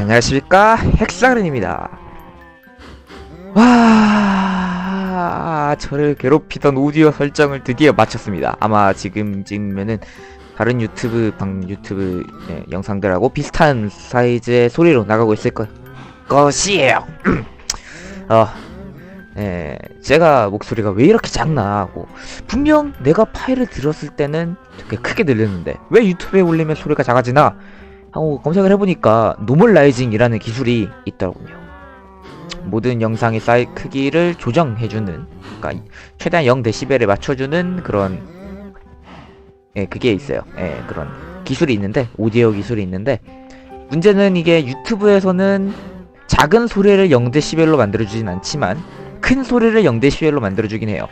자, 안녕하십니까? 핵사그린입니다. 와 저를 괴롭히던 오디오 설정을 드디어 마쳤습니다. 아마 지금 찍으면은 다른 유튜브 방 유튜브 예, 영상들하고 비슷한 사이즈의 소리로 나가고 있을 것 것이에요. 어, 예, 제가 목소리가 왜 이렇게 작나 하고. 분명 내가 파일을 들었을 때는 되게 크게 들렸는데 왜 유튜브에 올리면 소리가 작아지나 하고 검색을 해보니까 노멀라이징이라는 기술이 있더군요. 모든 영상의 사이 크기를 조정해주는, 그러니까 최대한 0dB에 맞춰주는 그런, 예, 그게 있어요. 예, 그런 기술이 있는데, 오디오 기술이 있는데, 문제는 이게 유튜브에서는 작은 소리를 0dB로 만들어주진 않지만, 큰 소리를 0dB로 만들어주긴 해요.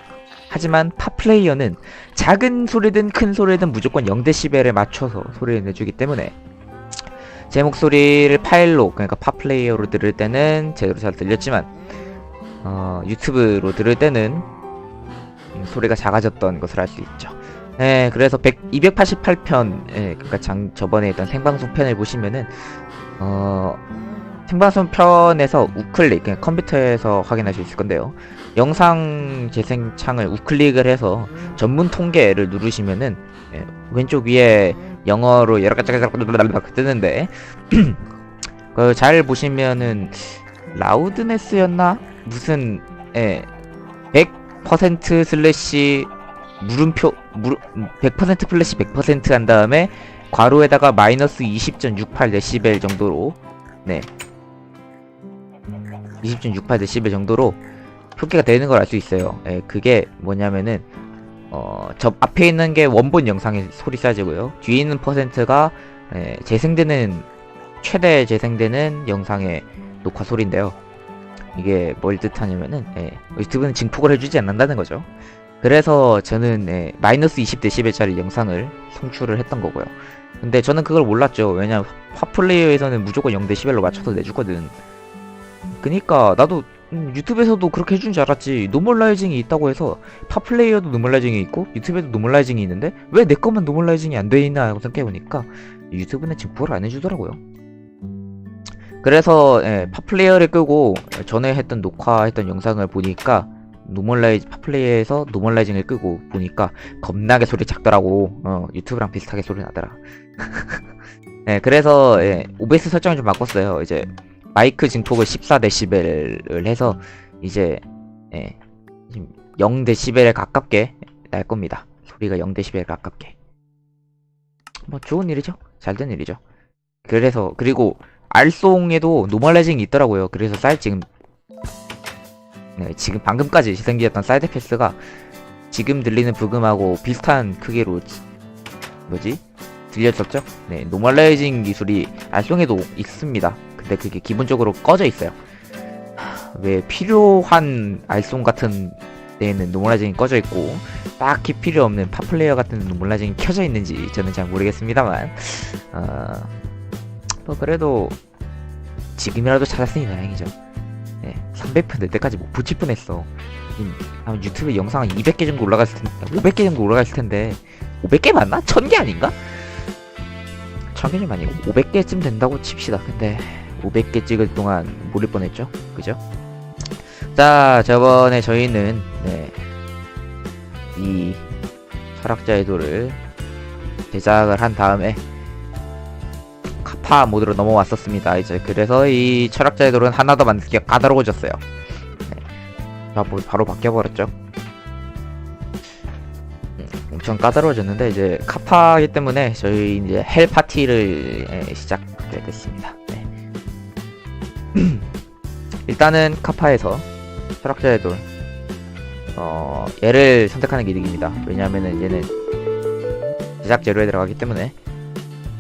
하지만 팝플레이어는 작은 소리든 큰 소리든 무조건 0dB에 맞춰서 소리를 내주기 때문에 제 목소리를 파일로 그러니까 팝플레이어로 들을 때는 제대로 잘 들렸지만 어, 유튜브로 들을 때는 음, 소리가 작아졌던 것을 알 수 있죠. 네, 그래서 100, 288편, 예, 그러니까 장, 저번에 했던 생방송 편을 보시면은 어, 생방송 편에서 우클릭, 그냥 컴퓨터에서 확인할 수 있을 건데요. 영상 재생 창을 우클릭을 해서 전문 통계를 누르시면은 예, 왼쪽 위에 영어로 여러 가지 뜨는데. 그 잘 보시면은 라우드네스였나? 무슨 예 100% 슬래시 물음표 물, 100% 플래시 100%한 다음에 괄호에다가 마이너스 20.68 데시벨 정도로 네. 20.68 데시벨 정도로 표기가 되는 걸 알 수 있어요. 예, 그게 뭐냐면은 어, 저 앞에 있는 게 원본 영상의 소리 사이즈고요. 뒤에 있는 퍼센트가 예, 재생되는 최대 재생되는 영상의 녹화 소리인데요. 이게 뭘 뜻하냐면은 예, 유튜브는 증폭을 해주지 않는다는 거죠. 그래서 저는 예, 마이너스 20dB짜리 영상을 송출을 했던 거고요. 근데 저는 그걸 몰랐죠. 왜냐 팝플레이어에서는 무조건 0dB로 맞춰서 내주거든. 그니까 나도 음, 유튜브에서도 그렇게 해준 줄 알았지. 노멀라이징이 있다고 해서 팝플레이어도 노멀라이징이 있고 유튜브에도 노멀라이징이 있는데 왜 내 것만 노멀라이징이 안 돼 있나 하고 생각해보니까 유튜브는 증폭을 안 해주더라고요. 그래서 예, 팝플레이어를 끄고 전에 했던 녹화했던 영상을 보니까 노멀라이 팝플레이어에서 노멀라이징을 끄고 보니까 겁나게 소리 작더라고. 어, 유튜브랑 비슷하게 소리 나더라. 예, 그래서 예, OBS 설정을 좀 바꿨어요. 이제 마이크 증폭을 14dB를 해서 이제 예, 0dB에 가깝게 날 겁니다. 소리가 0dB에 가깝게. 뭐 좋은 일이죠. 잘 된 일이죠. 그래서 그리고 알송에도 노멀라이징이 있더라고요. 그래서 쌀 지금 네, 지금 방금까지 생겼던 사이드 에펙스가 지금 들리는 부금하고 비슷한 크기로 지- 뭐지? 들렸었죠? 네, 노멀라이징 기술이 알송에도 있습니다. 근데 그게 기본적으로 꺼져 있어요. 하, 왜 필요한 알송 같은 데에는 노멀라이징이 꺼져 있고 딱히 필요 없는 팝플레이어 같은 노멀라이징이 켜져 있는지 저는 잘 모르겠습니다만 어, 뭐 그래도 지금이라도 찾았으니 다행이죠. 네, 300편 될 때까지 못 붙일 뻔했어. 음, 아마 유튜브 영상 한 200개 정도 올라갔을 텐데 500개 정도 올라갔을 텐데 500개 맞나? 1000개 아닌가? 1000개 좀 아니고 500개쯤 된다고 칩시다. 근데 500개 찍을 동안 모를 뻔했죠. 그죠? 자, 저번에 저희는 네, 이 철학자의 돌을 제작을 한 다음에 카파 모드로 넘어왔었습니다. 이제 그래서 이 철학자의 돌은 하나 더 만들기가 까다로워졌어요. 네. 자, 뭐 바로 바뀌어버렸죠. 음, 엄청 까다로워졌는데 이제 카파이기 때문에 저희 이제 헬 파티를 예, 시작하게 됐습니다. 네. 일단은 카파에서 철학자의 돌 어, 얘를 선택하는 게 이득입니다. 왜냐하면은 얘는 제작 재료에 들어가기 때문에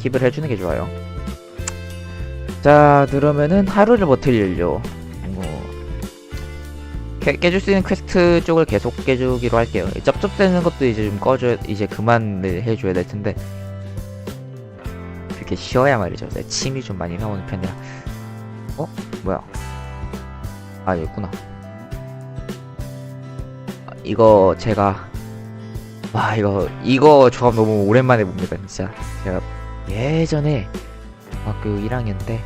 팁을 해주는 게 좋아요. 자, 그러면은 하루를 버틸려. 뭐 깨, 깨줄 수 있는 퀘스트 쪽을 계속 깨주기로 할게요. 쩝쩝대는 것도 이제 좀 꺼줘, 이제 그만을 해줘야 될 텐데. 그렇게 쉬어야 말이죠. 내 침이 좀 많이 나오는 편이라. 어? 뭐야? 아, 여기 있구나. 아, 이거 제가 와 이거 이거 조합 너무 오랜만에 봅니다 진짜 제가 예전에 중학교 1학년 때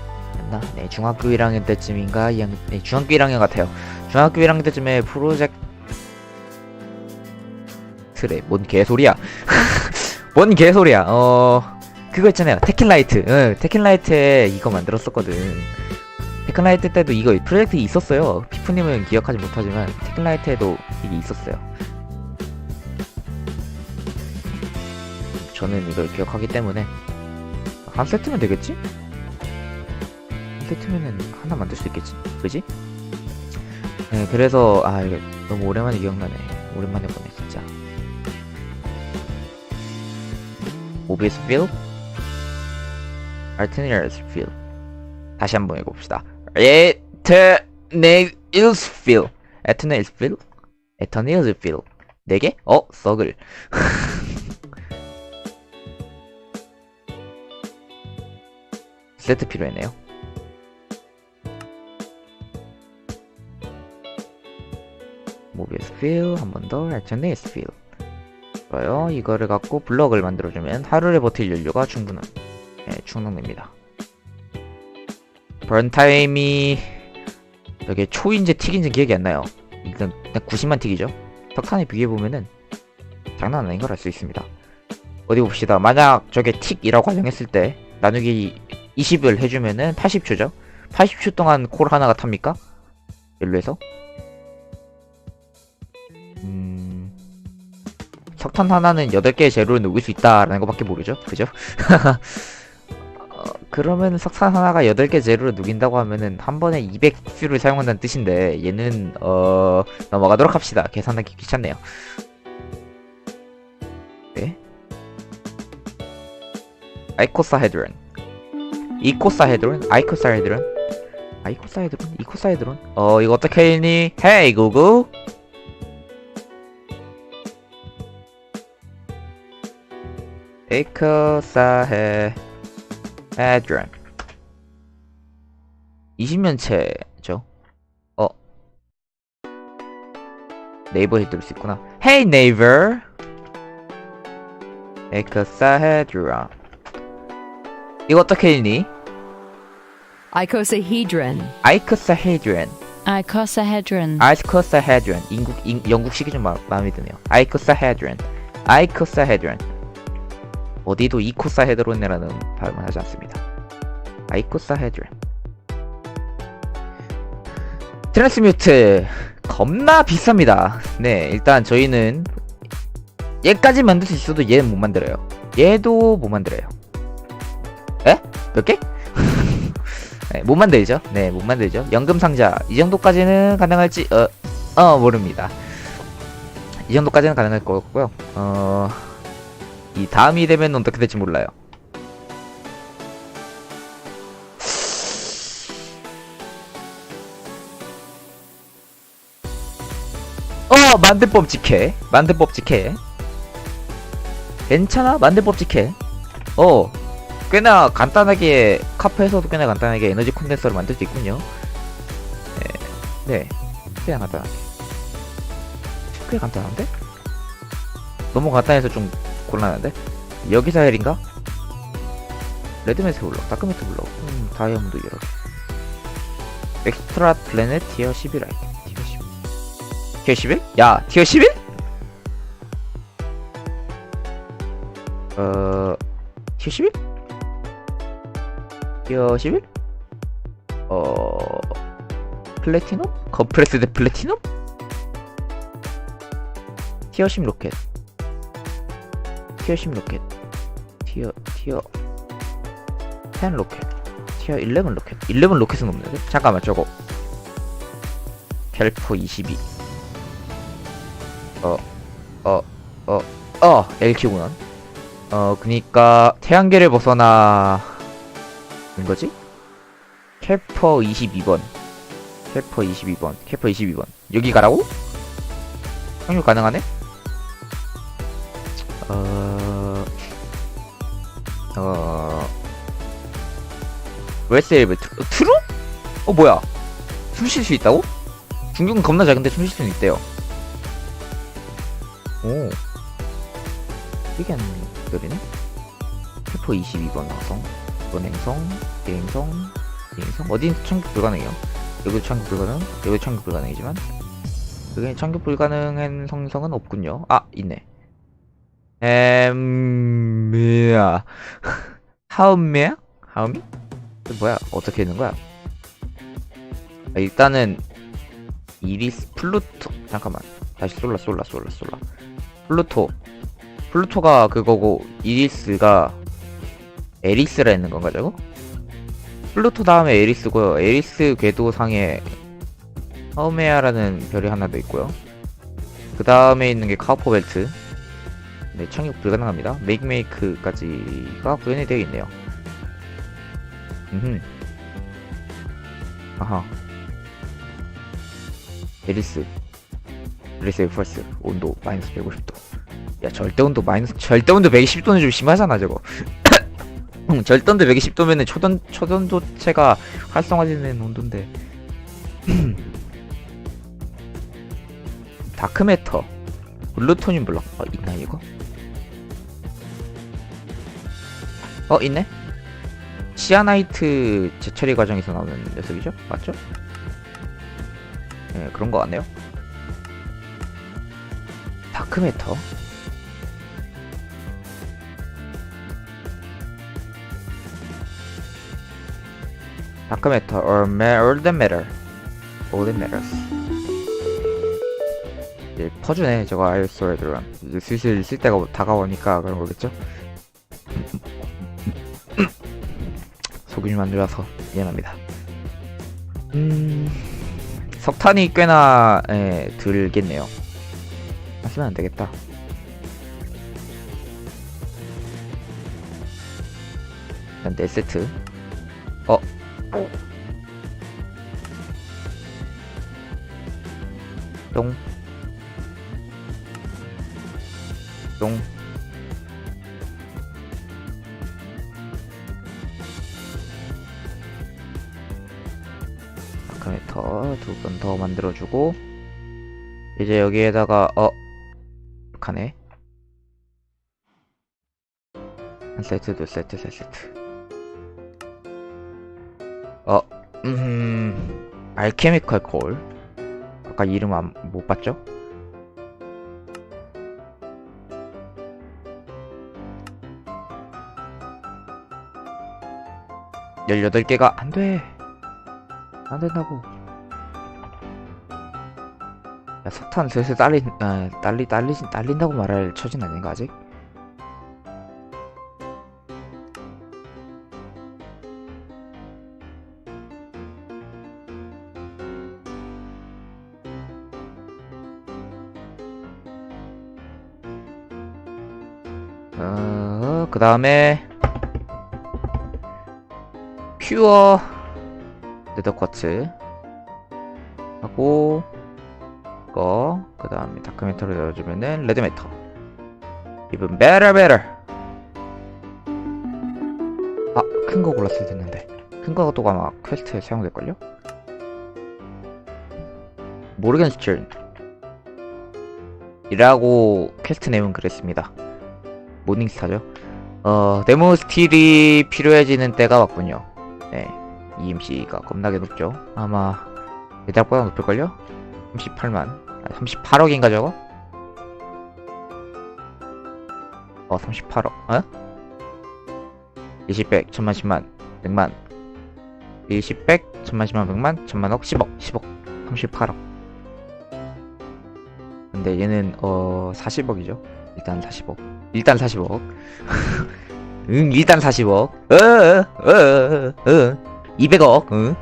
때였나? 네, 중학교 1학년 때쯤인가? 2학년, 네, 중학교 1학년 같아요. 중학교 1학년 때쯤에 프로젝트 트레 뭔 개소리야? 뭔 개소리야? 어 그거 있잖아요. 테킨라이트. 응, 테킨라이트에 이거 만들었었거든. 테킨라이트 때도 이거 프로젝트 있었어요. 피프님은 기억하지 못하지만 테킨라이트에도 이게 있었어요. 저는 이걸 기억하기 때문에 한 세트면 되겠지? 한 세트면은 하나 만들 수 있겠지? 그지? 네, 그래서 아 이거 너무 오랜만에 기억나네. 오랜만에 보네 진짜. 모비스 필, 아르테니얼스 필. 다시 한번 읽어봅시다. 에터네일스 필, 에터네일스 필, 에터네일스 필. 네 개? 어, 썩을. 세트 필요했네요. 모비스 필, 한 번 더, 알터네일스 필. 좋아요. 이거를 갖고 블럭을 만들어주면 하루를 버틸 연료가 충분한, 네, 충당됩니다. 번타임이, 저게 초인지 틱인지 기억이 안 나요. 일단, 일단 90만 틱이죠. 석탄에 비교해보면은, 장난 아닌 걸 알 수 있습니다. 어디 봅시다. 만약 저게 틱이라고 가정했을 때, 나누기 20을 해주면은 80초죠? 80초 동안 콜 하나가 탑니까? 연료에서? 음... 석탄 하나는 8개의 재료를 녹일 수 있다라는 것밖에 모르죠? 그죠? 어, 그러면 석탄 하나가 8개 재료를 녹인다고 하면은 한 번에 200퓨를 사용한다는 뜻인데 얘는 어... 넘어가도록 합시다. 계산하기 귀찮네요. 네? 아이코사헤드론 이코사헤드론? 아이코사헤드론? 아이코사헤드론? 이코사헤드론? 어 이거 어떻게 읽니? 헤이 구구 이코사헤 드론 20년체죠? 어. 네이버에 들을 수 있구나. 헤이 네이버 이코사헤드론 이거 어떻게 읽니? Icosahedron. 아이코사헤드론 Icosahedron. 아이코사헤드론 인국 인, 영국식이 좀 마, 마음에 드네요. 아이코사헤드론 아이코사헤드론 어디도 이코사헤드론이라는 발음을 하지 않습니다. 아이코사헤드론 트랜스뮤트 겁나 비쌉니다. 네 일단 저희는 얘까지 만들 수 있어도 얘는 못 만들어요. 얘도 못 만들어요. 에? 몇 개? 네, 못 만들죠. 네, 못 만들죠. 연금 상자 이 정도까지는 가능할지 어, 어 모릅니다. 이 정도까지는 가능할 거고요. 어, 이 다음이 되면 어떻게 될지 몰라요. 어, 만들법 직해. 만들법 직해. 괜찮아? 만들법 직해. 어, 꽤나 간단하게 카페에서도 꽤나 간단하게 에너지 콘덴서를 만들 수 있군요. 네, 네, 꽤나 간단하게. 꽤 간단한데? 너무 간단해서 좀 곤란한데? 여기서 헬인가? 레드메스 블럭, 다크메트 블럭, 음, 다이아몬드 여러 개. 엑스트라 플래넷 티어 11 아이템, 티어 11. 티어 11? 야, 티어 11? 어, 티어 11? 티어 11? 어... 플래티넘? 컴프레스드 플래티넘? 티어 10 로켓 티어 10 로켓 티어 티어 10 로켓 티어 11 로켓 11 로켓은 없는데? 잠깐만 저거 켈포 22 어, 어, 어, 어, LQ구나. 어, 그니까, 태양계를 벗어나, 인 거지? 캐퍼 22번. 캐퍼 22번. 캐퍼 22번. 여기 가라고? 확률 가능하네? 웨스엘브 트, 트루? 어 뭐야? 숨 쉴 수 있다고? 중국은 겁나 작은데 숨 쉴 수는 있대요. 오. 특이한 별이네? 캐퍼 22번 화성. 이번 행성, 대행성, 인성 어딘 참격 불가능해요 여기 참격 불가능 여기 참격 불가능이지만 여기 참격 불가능한 성성은 없군요 아 있네 엠미야 하음미야 하음미 이 게 뭐야? 어떻게 있는 거야? 아, 일단은 이리스 플루토. 잠깐만. 다시 쏠라 쏠라 쏠라 쏠라. 플루토. 플루토가 그거고 이리스가 에리스라 했는 건가 저거? 플루토 다음에 에리스고요. 에리스 궤도상에 하우메아라는 별이 하나 더 있고요. 그 다음에 있는 게 카우퍼 벨트. 네 착륙 불가능합니다. 메이크메이크까지가 구현이 되어 있네요 음흠. 아하. 에리스. 에리스 펄스 온도 마이너스 150도. 야 절대 온도 마이너스 절대 온도 120도는 좀 심하잖아 저거. 음, 절대 온도 120도면은 초전 초전도체가 활성화되는 온도인데. 다크매터. 블루토늄 블럭. 어 있나 이거? 어 있네? 시아나이트 재처리 과정에서 나오는 녀석이죠? 맞죠? 예 그런 거 같네요. 다크매터. 다크매터. or, ma- or the matter. All that matters. 퍼주네 저거. iOS 들어간 이제 슬슬 쓸 때가 다가오니까 그런 거겠죠? 안 좋아서 미안합니다. 음... 석탄이 꽤나 예, 들겠네요. 안 쓰면 안 되겠다. 일단 4세트. 어? 똥. 똥. 더 만들어주고 이제 여기에다가 어 가네 한 세트 두 세트 세 세트 어 음, 알케미컬 콜 아까 이름 안, 못 봤죠? 열여덟 개가 안 돼. 안 된다고. 야, 석탄 슬슬 딸린, 아, 딸리, 딸리, 딸린다고 말할 처진 아닌가, 아직? 어, 그 다음에 퓨어 레더 쿼츠 하고 이 거 그 다음에 다크메터를 열어주면은 레드메터. even better better. 아 큰 거 골랐어야 됐는데. 큰 거가 또 아마 퀘스트에 사용될걸요? 모르겐스처럼 이라고 퀘스트 내용은 그랬습니다. 모닝스타죠? 어 데모 스틸이 필요해지는 때가 왔군요. 네 EMC가 겁나게 높죠? 아마 예작보다 높을걸요? 38만? 아, 38억인가 저거? 어 38억. 어? 20백 천만 10만 100만. 20백 천만 10만 100만 천만억 10억 10억 38억. 근데 얘는 어 40억이죠? 일단 40억. 일단 40억. 응 일단 40억. 어어어어. 200억. 응,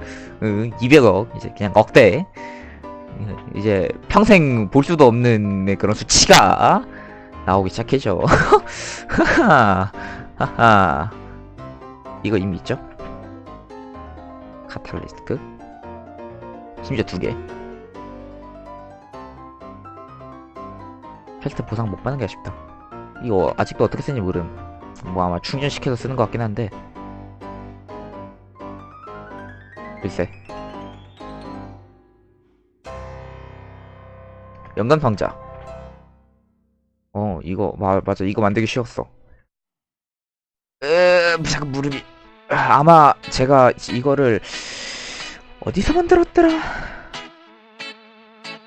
응 200억. 이제 그냥 억대 이제 평생 볼 수도 없는 그런 수치가 나오기 시작해죠. 하하. 이거 이미 있죠? 카탈리스크? 심지어 두개. 퀘스트 보상 못 받는 게 아쉽다. 이거 아직도 어떻게 쓰는지 모름. 뭐 아마 충전시켜서 쓰는 것 같긴 한데. 글쎄 연간 상자 어 이거 마, 맞아 이거 만들기 쉬웠어 으 잠깐 무릎이 아, 아마 제가 이거를 어디서 만들었더라?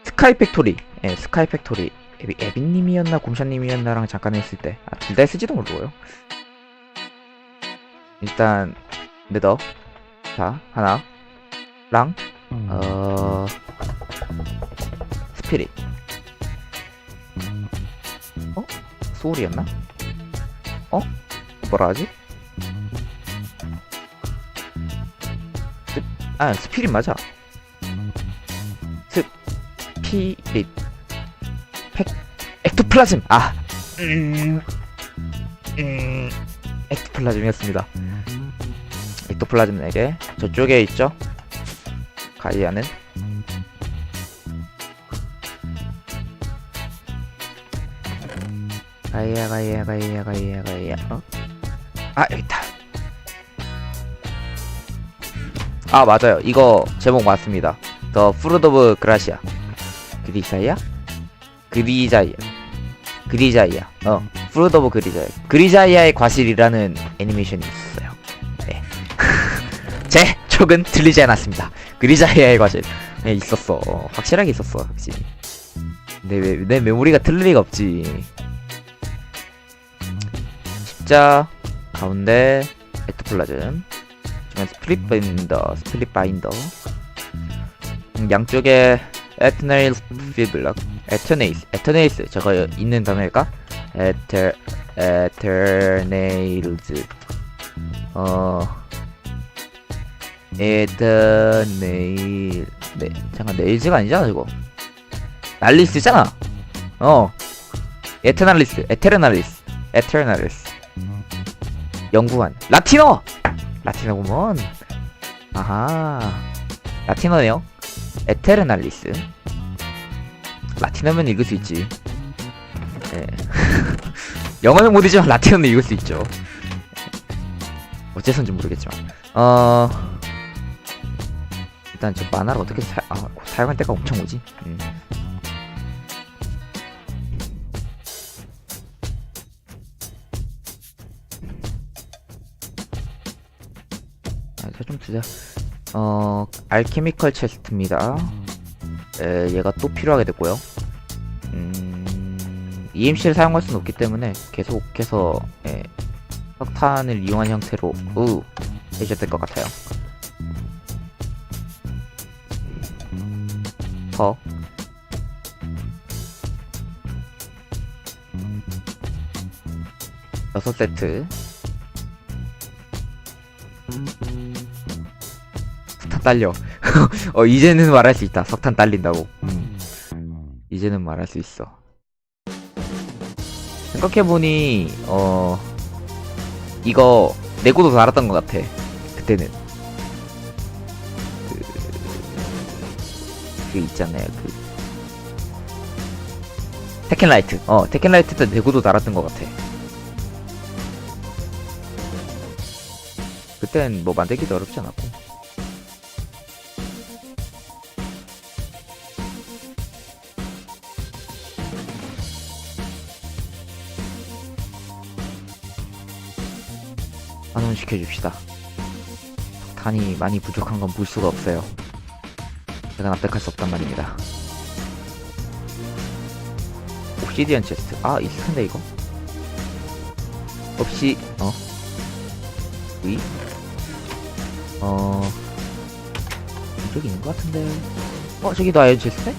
스카이 팩토리. 예, 스카이 팩토리. 에비, 에비님이었나 곰샤님이었나랑 잠깐 했을 때. 아, 둘다 했을지도 모르고요. 일단 네더. 자, 하나. 랑. 어. 스피릿. 소울이었나? 어? 뭐라 하지? 스, 아, 스피릿 맞아. 스피릿. 팩, 엑토플라즘! 아! 음, 음, 엑토플라즘이었습니다. 엑토플라즘 4개. 저쪽에 있죠? 가이아는? 가이아, 가이아, 가이아, 가이아, 가이아. 어? 아, 여기 있다. 아, 맞아요. 이거 제목 맞습니다. 더 프루드 오브 그라시아. 그리사이아? 그리자이아. 그리자이아. 어, 프루드 오브 그리자이아. 그리자이아의 과실이라는 애니메이션이 있었어요. 네. 제 촉은 들리지 않았습니다. 그리자이아의 과실. 네, 있었어. 어, 확실하게 있었어, 확실히. 내, 메- 내 메모리가 틀릴 리가 없지. 십자, 가운데, 에트플라즘. 지금 스플릿 바인더, 스플릿 바인더. 음, 양쪽에 에트네일 피블럭, 에터네이스, 에터네이스. 저거 있는 단어일까? 에터, 에터네일즈. 어, 에터네일, 네, 잠깐, 네일즈가 아니잖아, 저거. 날리스잖아. 어. 에터날리스, 에테르날리스, 에테르날리스. 영구한. 라틴어! 라틴어구먼. 아하. 라틴어네요. 에테르날리스. 라틴어면 읽을 수 있지. 예. 영어는 못 읽지만 라틴어는 읽을 수 있죠. 어째선지 모르겠지만. 어. 일단 저 만화를 어떻게 사, 아, 사용할 때가 엄청 오지? 음. 저좀 주자. 어, 알케미컬 체스트입니다. 에, 얘가 또 필요하게 됐고요. 음, EMC를 사용할 수는 없기 때문에 계속해서 예, 석탄을 이용한 형태로 우 해줘야 될 것 같아요. 더 여섯 세트 딸려. 어 이제는 말할 수 있다. 석탄 딸린다고. 음, 이제는 말할 수 있어. 생각해보니 어 이거 내고도 달았던 것 같아. 그때는. 그, 그 있잖아요. 그 테켄라이트. 어 테켄라이트 때 내고도 달았던 것 같아. 그땐 뭐 만들기도 어렵지 않았고 시켜줍시다. 석탄이 많이 부족한 건 볼 수가 없어요. 제가 납득할 수 없단 말입니다. 옵시디언 체스트. 아, 있을 텐데, 이거. 없이, 어. 위? 어. 이쪽에 있는 것 같은데. 어, 저기도 아이언 체스트?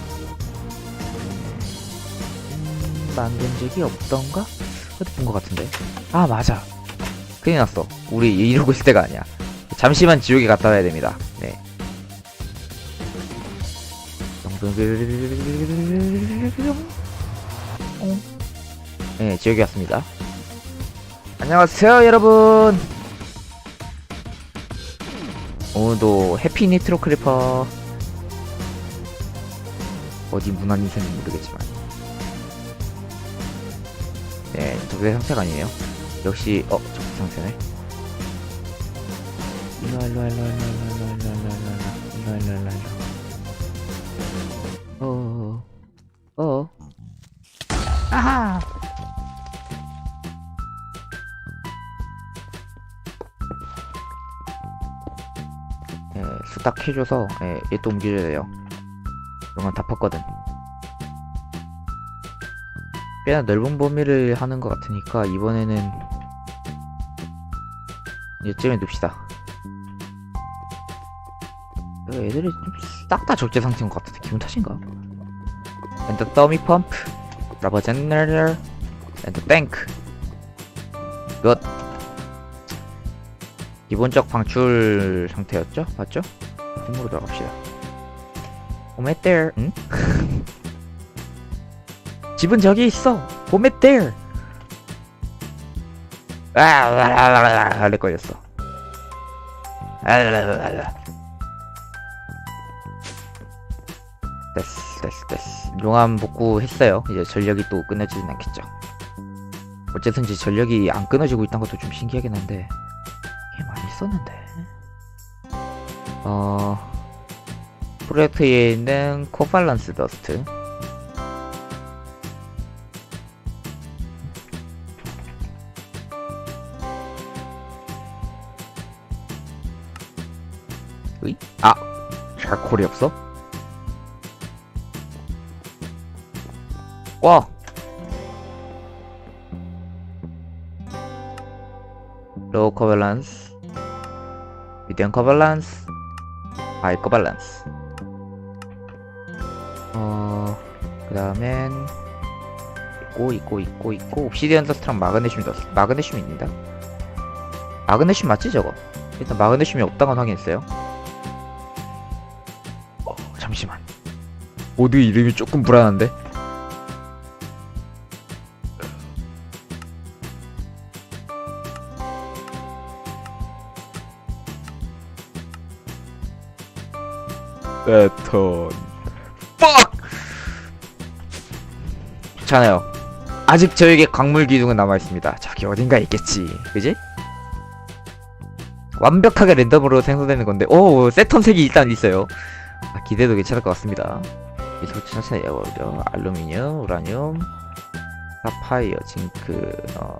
음, 만든 적이 없던가? 어디 본것 같은데. 아, 맞아. 큰일 났어. 우리 이러고 있을 때가 아니야. 잠시만 지옥에 갔다 와야 됩니다. 네. 어? 네, 지옥에 왔습니다. 안녕하세요, 여러분. 오늘도 해피 니트로 크리퍼 어디 문안이 있는지 모르겠지만 네, 저게 상태가 아니에요. 역시 어, 저 상태네. 일로 와 일로 와 일로 와 일로 와 일로 와 일로 와 일로 와 일로 와 일로 와 일로 와 일로 와 어어 어어 아하 딱 해줘서 예, 얘또 옮겨줘야 돼요. 그동안 다 팠거든. 꽤나 넓은 범위를 하는 것 같으니까 이번에는 이쯤에 둡시다. 어, 애들이 싹다 적재 상태인 것 같은데 기분 탓인가? And the dummy pump, rubber generator, and the tank. 끝. 기본적 방출 상태였죠? 맞죠? 힘으로 들어갑시다. 홈에 there. 응? 집은 저기 있어. 홈에 there. 아, 렉 걸렸어. 아, 됐어, 됐어, 됐어. 용암 복구 했어요. 이제 전력이 또 끊어지진 않겠죠. 어쨌든지 전력이 안 끊어지고 있다는 것도 좀 신기하긴 한데 꽤 많이 썼는데. 어 프로젝트에 있는 코발란스 더스트. 샤콜이 없어? 와! 로우 커밸런스 미디엄 커밸런스 하이 커밸런스 어... 그 다음엔 있고 있고 있고 있고 옵시디언 더스트랑 마그네슘 더스트 마그네슘이 있니다 마그네슘 맞지 저거? 일단 마그네슘이 없다는 건 확인했어요 모드 이름이 조금 불안한데? 패턴. 빡! 괜찮아요. 아직 저에게 광물 기둥은 남아있습니다. 저기 어딘가 있겠지. 그지? 완벽하게 랜덤으로 생성되는 건데. 오 세턴 색이 일단 있어요. 아, 기대도 괜찮을 것 같습니다 이 설치 자체는 에어죠 알루미늄 우라늄 사파이어 징크 어...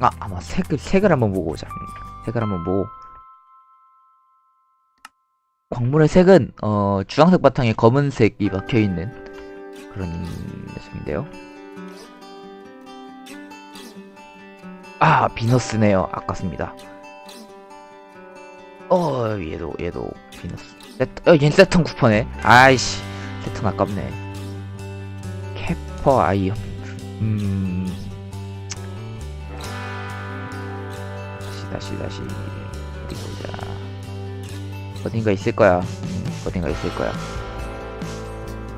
아 아마 색을 색을 한번 보고 오자 음, 색을 한번 보고 광물의 색은 어 주황색 바탕에 검은색이 박혀 있는 그런 녀석인데요. 아 비너스네요. 아깝습니다. 어 얘도 얘도 비너스. 세트, 어 얘는 세턴 쿠퍼네. 아이씨 세턴 아깝네. 캐퍼 아이언. 음. 다시 다시 다시 어디 보자. 어딘가 있을 거야. 음, 어딘가 있을 거야.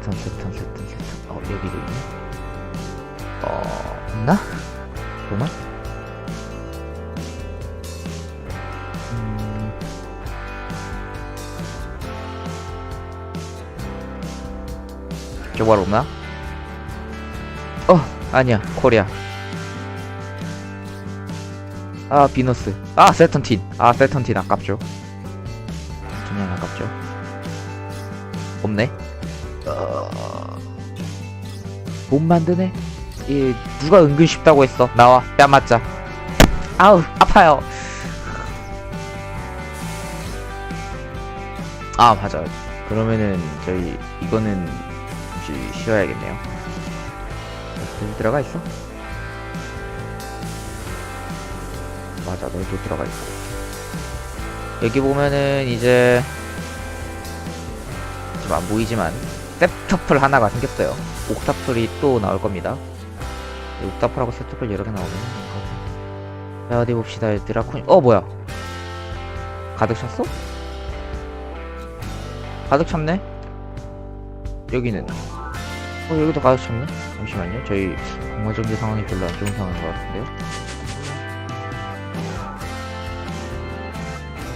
세턴, 세턴, 세턴, 세턴. 어, 여기도 있네. 어, 있나? 잠깐 저거 없나? 어, 아니야. 코리아. 아, 비너스. 아, 세턴틴. 아, 세턴틴 아깝죠. 그냥 아깝죠. 없네. 어... 못 만드네. 이 누가 은근 쉽다고 했어. 나와. 뺨 맞자. 아우 아파요. 아 맞아. 그러면은 저희 이거는 잠시 쉬어야겠네요. 여기 들어가 있어? 맞아, 너도 들어가 있어. 여기 보면은 이제 지금 안 보이지만 셉터플 하나가 생겼어요. 옥타플이 또 나올 겁니다. 이 옥타플하고 셉터플 여러 개 나오면 자 어디 봅시다. 드라콘 어 뭐야? 가득 찼어? 가득 찼네? 여기는 어 여기도 가득 찼네? 잠시만요. 저희 공화정지 상황이 별로 안 좋은 상황인 것 같은데요.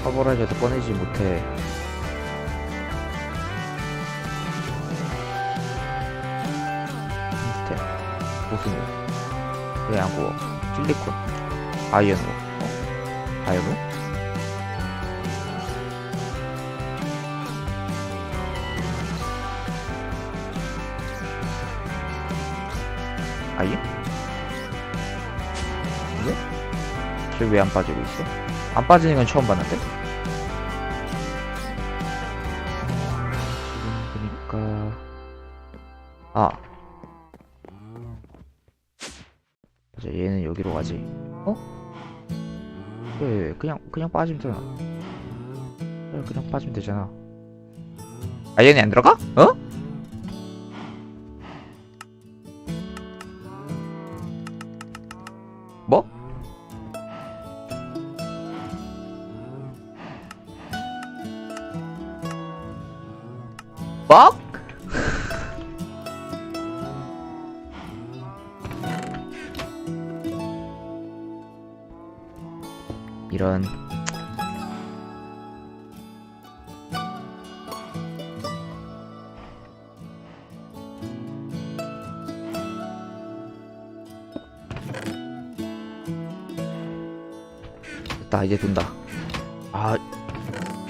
커버라이저도 꺼내지 못해. 시스템, 보스는 왜안 구워? 실리콘, 아이언으로, 어? 아이언으로? 아이언? 왜? 쟤왜안 빠지고 있어? 안 빠지는 건 처음 봤는데? 지금 보니까 아 맞아 얘는 여기로 가지 어? 왜 그냥 그냥 빠지면 되잖아 그냥 빠지면 되잖아 아 얘네 안 들어가? 어? 됐다 이제 돈다. 아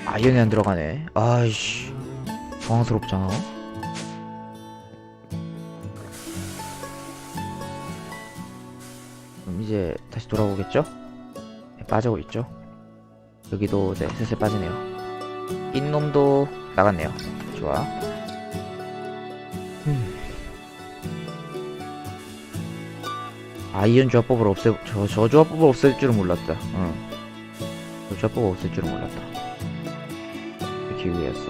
아이언이 안 들어가네. 아이씨 당황스럽잖아. 그럼 이제 다시 돌아오겠죠? 네, 빠지고 있죠? 여기도 네, 슬슬 빠지네요. 낀 놈도 나갔네요. 좋아. 음. 아이언 조합법을 없애 저, 저 조합법을 없앨 줄은 몰랐다. 응. 저 조합법을 없앨 줄은 몰랐다. 기회였어.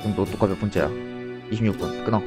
그럼 너 똑같 몇 번째야. 26분 끊어